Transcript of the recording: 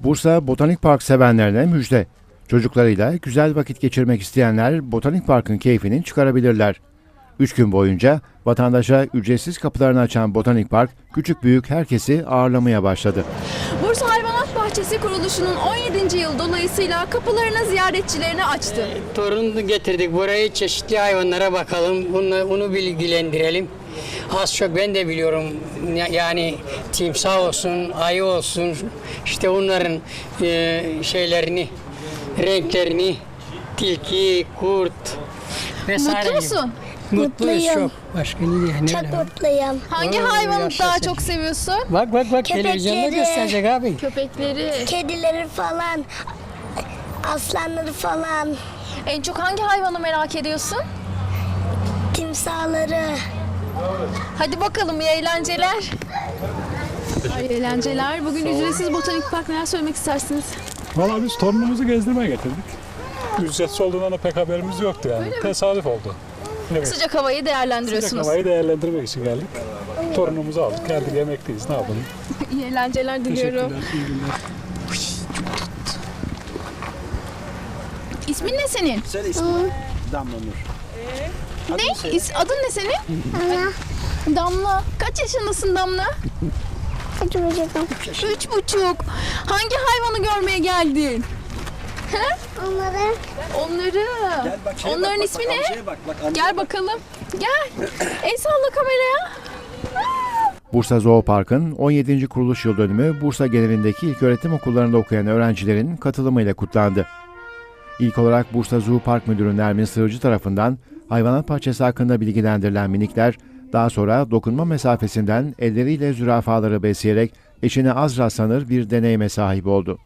Bursa Botanik Park sevenlerine müjde. Çocuklarıyla güzel vakit geçirmek isteyenler Botanik Park'ın keyfini çıkarabilirler. Üç gün boyunca vatandaşa ücretsiz kapılarını açan Botanik Park, küçük büyük herkesi ağırlamaya başladı. Bursa Hayvanat Bahçesi kuruluşunun 17. yıl dolayısıyla kapılarını ziyaretçilerine açtı. Torun getirdik burayı çeşitli hayvanlara bakalım. Bunu, bunu bilgilendirelim. Az çok ben de biliyorum. Ya- Yani timsah olsun, ayı olsun. işte onların e, şeylerini, renklerini, tilki, kurt vesaire. Mutlu musun? Mutluyuz Mutluyum. çok. Başka ne diyeyim? Çok mutluyum. Hangi hayvanı yaşasın. daha çok seviyorsun? Bak bak bak Köpekleri. televizyonda gösterecek abi. Köpekleri. Kedileri falan, aslanları falan, En çok hangi hayvanı merak ediyorsun? timsahları. Hadi bakalım iyi eğlenceler. İyi eğlenceler. Bugün ücretsiz botanik park neler söylemek istersiniz? Valla biz torunumuzu gezdirmeye getirdik. Ücretsiz olduğundan da pek haberimiz yoktu yani. Tesadüf oldu. Evet. Sıcak havayı Sıcak değerlendiriyorsunuz. havayı değerlendirmek için geldik. Torunumuzu aldık. Geldik emekliyiz. Ne yapalım? İyi eğlenceler diliyorum. Teşekkürler. iyi günler. İsmin ne senin? Söyle ismini. Damla Nur. Ne? İs- adın ne senin? Damla. Kaç yaşındasın Damla? Üç buçuk. Hangi hayvanı görmeye geldin? Onları Onları. Gel bak şeye Onların bak, ismi bak, ne? amcaya bak, bak, amcaya Gel bak. bakalım. Gel. El salla kameraya. Bursa Zoopark'ın 17. kuruluş yıl dönümü Bursa genelindeki ilköğretim okullarında okuyan öğrencilerin katılımıyla kutlandı. İlk olarak Bursa Zoo Park Müdürü Nermin Sığırcı tarafından hayvanat bahçesi hakkında bilgilendirilen minikler, daha sonra dokunma mesafesinden elleriyle zürafaları besleyerek eşine az rastlanır bir deneyime sahip oldu.